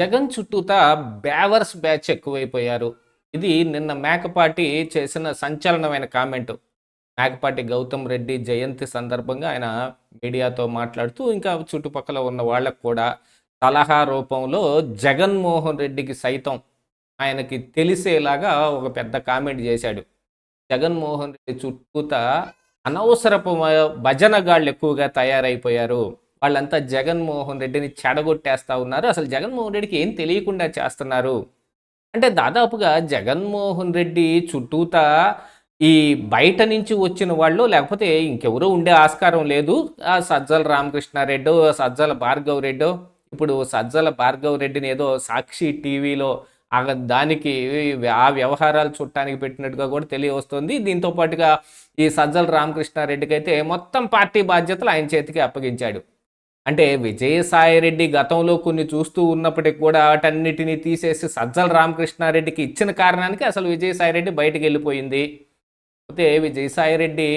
జగన్ చుట్టూతా బ్యావర్స్ బ్యాచ్ ఎక్కువైపోయారు. ఇది నిన్న మేకపాటి చేసిన సంచలనమైన కామెంట్. మేకపాటి గౌతమ్ రెడ్డి జయంతి సందర్భంగా ఆయన మీడియాతో మాట్లాడుతూ ఇంకా చుట్టుపక్కల ఉన్న వాళ్ళకు కూడా సలహా రూపంలో జగన్మోహన్ రెడ్డికి సైతం ఆయనకి తెలిసేలాగా ఒక పెద్ద కామెంట్ చేశాడు. జగన్మోహన్ రెడ్డి చుట్టూత అనవసరపు భజనగాళ్ళు ఎక్కువగా తయారైపోయారు. వాళ్ళంతా జగన్మోహన్ రెడ్డిని చెడగొట్టేస్తా ఉన్నారు. అసలు జగన్మోహన్ రెడ్డికి ఏం తెలియకుండా చేస్తున్నారు? అంటే దాదాపుగా జగన్మోహన్ రెడ్డి చుట్టూతా ఈ బయట నుంచి వచ్చిన వాళ్ళు లేకపోతే ఇంకెవరో ఉండే ఆస్కారం లేదు. ఆ సజ్జల రామకృష్ణారెడ్డో సజ్జల భార్గవ్ రెడ్డో ఇప్పుడు సజ్జల భార్గవ్ రెడ్డిని ఏదో సాక్షి టీవీలో ఆ దానికి ఆ వ్యవహారాలు చుట్టానికి పెట్టినట్టుగా కూడా తెలియవస్తుంది. దీంతో పాటుగా ఈ సజ్జల రామకృష్ణారెడ్డికి అయితే మొత్తం పార్టీ బాధ్యతలు ఆయన చేతికి అప్పగించాడు. అంటే విజయసాయిరెడ్డి గతంలో కొన్ని చూస్తూ ఉన్నప్పటికి కూడా వాటన్నిటిని తీసేసి సజ్జల రామకృష్ణారెడ్డికి ఇచ్చిన కారణానికి అసలు విజయసాయిరెడ్డి బయటకు వెళ్ళిపోయింది. అయితే విజయసాయిరెడ్డి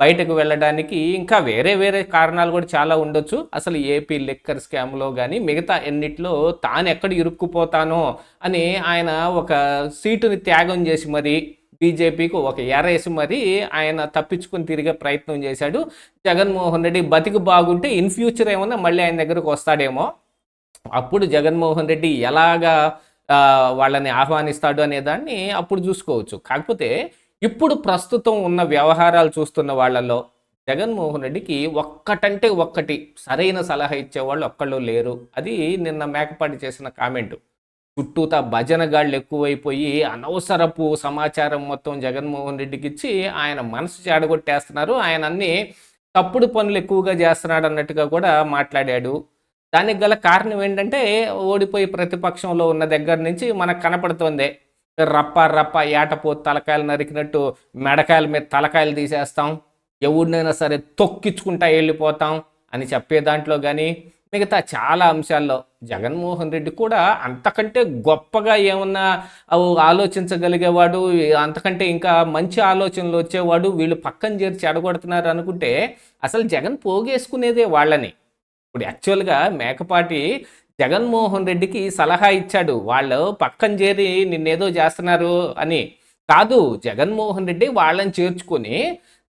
బయటకు వెళ్ళడానికి ఇంకా వేరే వేరే కారణాలు కూడా చాలా ఉండొచ్చు. అసలు ఏపీ లిక్కర్ స్కామ్లో కానీ మిగతా ఎన్నిట్లో తాను ఎక్కడ ఇరుక్కుపోతానో అని ఆయన ఒక సీటుని త్యాగం చేసి మరి బీజేపీకి ఒక ఎరేసి మరి ఆయన తప్పించుకుని తిరిగే ప్రయత్నం చేశాడు. జగన్మోహన్ రెడ్డి బతికి బాగుంటే ఇన్ ఫ్యూచర్ ఏమన్నా మళ్ళీ ఆయన దగ్గరకు వస్తాడేమో. అప్పుడు జగన్మోహన్ రెడ్డి ఎలాగా వాళ్ళని ఆహ్వానిస్తాడు అనే దాన్ని అప్పుడు చూసుకోవచ్చు. కాకపోతే ఇప్పుడు ప్రస్తుతం ఉన్న వ్యవహారాలు చూస్తున్న వాళ్ళలో జగన్మోహన్ రెడ్డికి ఒక్కటంటే ఒక్కటి సరైన సలహా ఇచ్చేవాళ్ళు ఒక్కళ్ళు లేరు. అది నిన్న మేకపాటి చేసిన కామెంట్. చుట్టూతా భజనగాళ్ళు ఎక్కువైపోయి అనవసరపు సమాచారం మొత్తం జగన్మోహన్ రెడ్డికి ఇచ్చి ఆయన మనసు చెడగొట్టేస్తున్నారు. ఆయన అన్ని తప్పుడు పనులు ఎక్కువగా చేస్తున్నాడు అన్నట్టుగా కూడా మాట్లాడాడు. దానికి గల కారణం ఏంటంటే ఓడిపోయి ప్రతిపక్షంలో ఉన్న దగ్గర నుంచి మనకు కనపడుతోంది. రప్ప రప్ప ఏటపో తలకాయలు నరికినట్టు మెడకాయల మీద తలకాయలు తీసేస్తాం. ఎవడినైనా సరే తొక్కించుకుంటా వెళ్ళిపోతాం అని చెప్పే దాంట్లో కానీ మిగతా చాలా అంశాల్లో జగన్మోహన్ రెడ్డి కూడా అంతకంటే గొప్పగా ఏమన్నా అవు ఆలోచించగలిగేవాడు అంతకంటే ఇంకా మంచి ఆలోచనలు వచ్చేవాడు వీళ్ళు పక్కన చేరి చెడగొడుతున్నారు అనుకుంటే అసలు జగన్ పోగేసుకునేదే వాళ్ళని. ఇప్పుడు యాక్చువల్గా మేకపాటి జగన్మోహన్ రెడ్డికి సలహా ఇచ్చాడు వాళ్ళు పక్కన చేరి నిన్నేదో చేస్తున్నారు అని. కాదు జగన్మోహన్ రెడ్డి వాళ్ళని చేర్చుకొని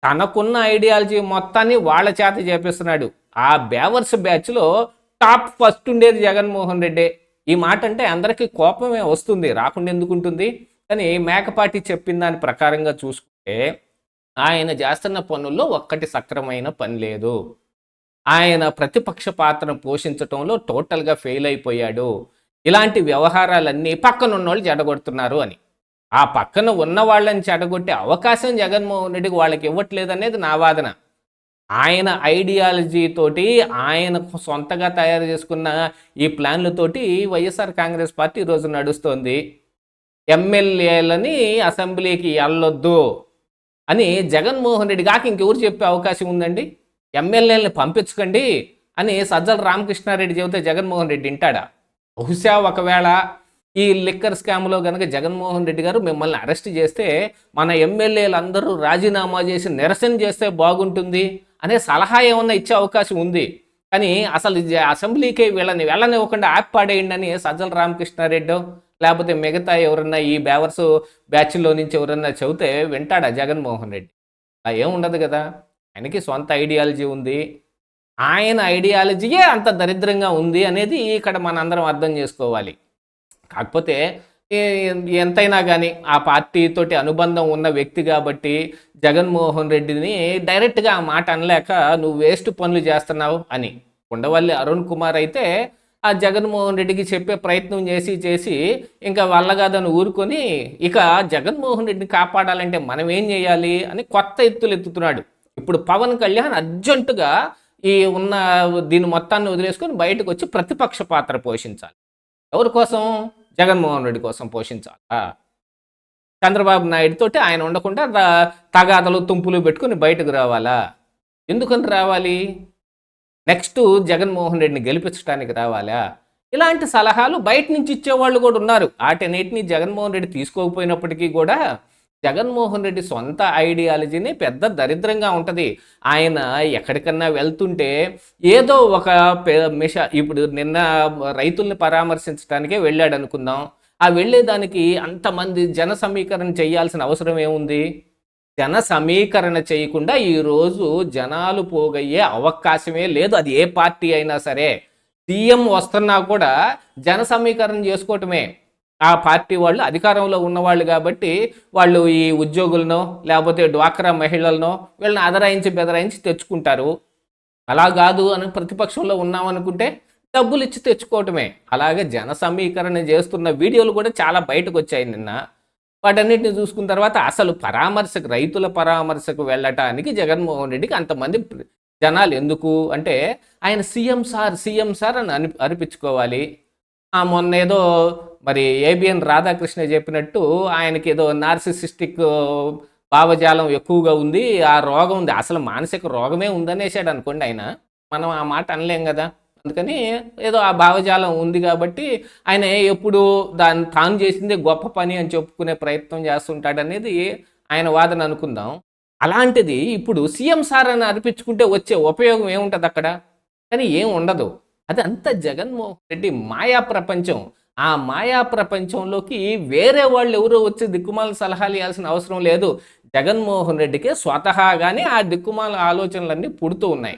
తనకున్న ఐడియాలజీ మొత్తాన్ని వాళ్ళ చేత చేపిస్తున్నాడు. ఆ బేవర్స్ బ్యాచ్లో టాప్ ఫస్ట్ ఉండేది జగన్మోహన్ రెడ్డి. ఈ మాట అంటే అందరికీ కోపమే వస్తుంది. రాకుండా ఎందుకు ఉంటుంది? కానీ మేకపాటి చెప్పిన దాని ప్రకారంగా చూసుకుంటే ఆయన చేస్తున్న పనుల్లో ఒక్కటి సక్రమైన పని లేదు. ఆయన ప్రతిపక్ష పాత్రను పోషించటంలో టోటల్గా ఫెయిల్ అయిపోయాడు. ఇలాంటి వ్యవహారాలన్నీ పక్కనున్న వాళ్ళు జడగొడుతున్నారు అని. ఆ పక్కన ఉన్న వాళ్ళని చెడగొట్టే అవకాశం జగన్మోహన్ రెడ్డికి వాళ్ళకి ఇవ్వట్లేదు అనేది నా వాదన. ఆయన ఐడియాలజీతోటి ఆయన సొంతగా తయారు చేసుకున్న ఈ ప్లాన్లతోటి వైఎస్ఆర్ కాంగ్రెస్ పార్టీ ఈరోజు నడుస్తోంది. ఎమ్మెల్యేలని అసెంబ్లీకి వెళ్ళొద్దు అని జగన్మోహన్ రెడ్డి కాక ఇంకెవరు చెప్పే అవకాశం ఉందండి? ఎమ్మెల్యేలని పంపించకండి అని సజ్జల రామకృష్ణారెడ్డి చెబితే జగన్మోహన్ రెడ్డి వింటాడా? బహుశా ఒకవేళ ఈ లిక్కర్ స్కామ్లో కనుక జగన్మోహన్ రెడ్డి గారు మిమ్మల్ని అరెస్ట్ చేస్తే మన ఎమ్మెల్యేలు అందరూ రాజీనామా చేసి నిరసన చేస్తే బాగుంటుంది అనే సలహా ఏమన్నా ఇచ్చే అవకాశం ఉంది. కానీ అసలు అసెంబ్లీకే వీళ్ళని వెళ్ళనివ్వకుండా యాప్ పాడేయండి అని సజ్జల రామకృష్ణారెడ్డో లేకపోతే మిగతా ఎవరన్నా ఈ బేవర్స్ బ్యాచ్లో నుంచి ఎవరన్నా చెబితే వింటాడా జగన్మోహన్ రెడ్డి? అలా ఏం ఉండదు కదా. ఆయనకి సొంత ఐడియాలజీ ఉంది. ఆయన ఐడియాలజీయే అంత దరిద్రంగా ఉంది అనేది ఇక్కడ మనందరం అర్థం చేసుకోవాలి. కాకపోతే ఎంతైనా కానీ ఆ పార్టీతోటి అనుబంధం ఉన్న వ్యక్తి కాబట్టి జగన్మోహన్ రెడ్డిని డైరెక్ట్గా ఆ మాట అనలేక నువ్వు వేస్ట్ పనులు చేస్తున్నావు అని. ఉండవల్లి అరుణ్ కుమార్ అయితే ఆ జగన్మోహన్ రెడ్డికి చెప్పే ప్రయత్నం చేసి చేసి ఇంకా వల్లగాదని ఊరుకొని ఇక జగన్మోహన్ రెడ్డిని కాపాడాలంటే మనం ఏం చేయాలి అని కొత్త ఎత్తులు ఎత్తుతున్నాడు. ఇప్పుడు పవన్ కళ్యాణ్ అర్జెంటుగా ఈ ఉన్న దీని మొత్తాన్ని వదిలేసుకొని బయటకు వచ్చి ప్రతిపక్ష పాత్ర పోషించాలి. ఎవరి కోసం? జగన్మోహన్ రెడ్డి కోసం పోషించాలా? చంద్రబాబు నాయుడు తోటి ఆయన ఉండకుండా తగాదలు తుంపులు పెట్టుకుని బయటకు రావాలా? ఎందుకని రావాలి? నెక్స్ట్ జగన్మోహన్ రెడ్డిని గెలిపించడానికి రావాలా? ఇలాంటి సలహాలు బయట నుంచి ఇచ్చేవాళ్ళు కూడా ఉన్నారు. వాటన్నిటిని జగన్మోహన్ రెడ్డి తీసుకోకపోయినప్పటికీ కూడా జగన్మోహన్ రెడ్డి సొంత ఐడియాలజీని పెద్ద దరిద్రంగా ఉంటుంది. ఆయన ఎక్కడికన్నా వెళ్తుంటే ఏదో ఒక మిష ఇప్పుడు నిన్న రైతుల్ని పరామర్శించడానికే వెళ్ళాడు అనుకుందాం ఆ వెళ్ళేదానికి అంతమంది జన సమీకరణ చేయాల్సిన అవసరం ఏముంది? జన సమీకరణ చేయకుండా ఈరోజు జనాలు పోగయ్యే అవకాశమే లేదు. అది ఏ పార్టీ అయినా సరే. సీఎం వస్తున్నా కూడా జన సమీకరణ చేసుకోవటమే. ఆ పార్టీ వాళ్ళు అధికారంలో ఉన్నవాళ్ళు కాబట్టి వాళ్ళు ఈ ఉద్యోగులనో లేకపోతే డ్వాక్రా మహిళలనో వీళ్ళని అదరాయించి బెదరాయించి తెచ్చుకుంటారు. అలా కాదు అని ప్రతిపక్షంలో ఉన్నామనుకుంటే డబ్బులు ఇచ్చి తెచ్చుకోవటమే. అలాగే జన సమీకరణ చేస్తున్న వీడియోలు కూడా చాలా బయటకు వచ్చాయి నిన్న. వాటన్నిటిని చూసుకున్న తర్వాత అసలు పరామర్శకు రైతుల పరామర్శకు వెళ్ళటానికి జగన్మోహన్ రెడ్డికి అంతమంది ప్ర- జనాలు ఎందుకు? అంటే ఆయన సీఎం సార్ సీఎం సార్ అని అని అనిపించుకోవాలి. మొన్న ఏదో మరి ఏబిఎన్ రాధాకృష్ణ చెప్పినట్టు ఆయనకి ఏదో నార్సిసిస్టిక్ భావజాలం ఎక్కువగా ఉంది ఆ రోగం ఉంది. అసలు మానసిక రోగమే ఉందనేసాడు అనుకోండి ఆయన. మనం ఆ మాట అనలేం కదా. అందుకని ఏదో ఆ భావజాలం ఉంది కాబట్టి ఆయన ఎప్పుడు దాన్ని తాను చేసిందే గొప్ప పని అని చెప్పుకునే ప్రయత్నం చేస్తుంటాడనేది ఆయన వాదన అనుకుందాం. అలాంటిది ఇప్పుడు సీఎం సార్ అని అనిపించుకుంటే వచ్చే ఉపయోగం ఏముంటుంది అక్కడ కానీ ఏం ఉండదు. అది అంత జగన్మోహన్ రెడ్డి మాయా ప్రపంచం. ఆ మాయా ప్రపంచంలోకి వేరే వాళ్ళు ఎవరో వచ్చి దిక్కుమాల సలహాలు ఇవ్వాల్సిన అవసరం లేదు. జగన్మోహన్ రెడ్డికి స్వతహాగానే ఆ దిక్కుమాల ఆలోచనలన్నీ పుడుతూ ఉన్నాయి.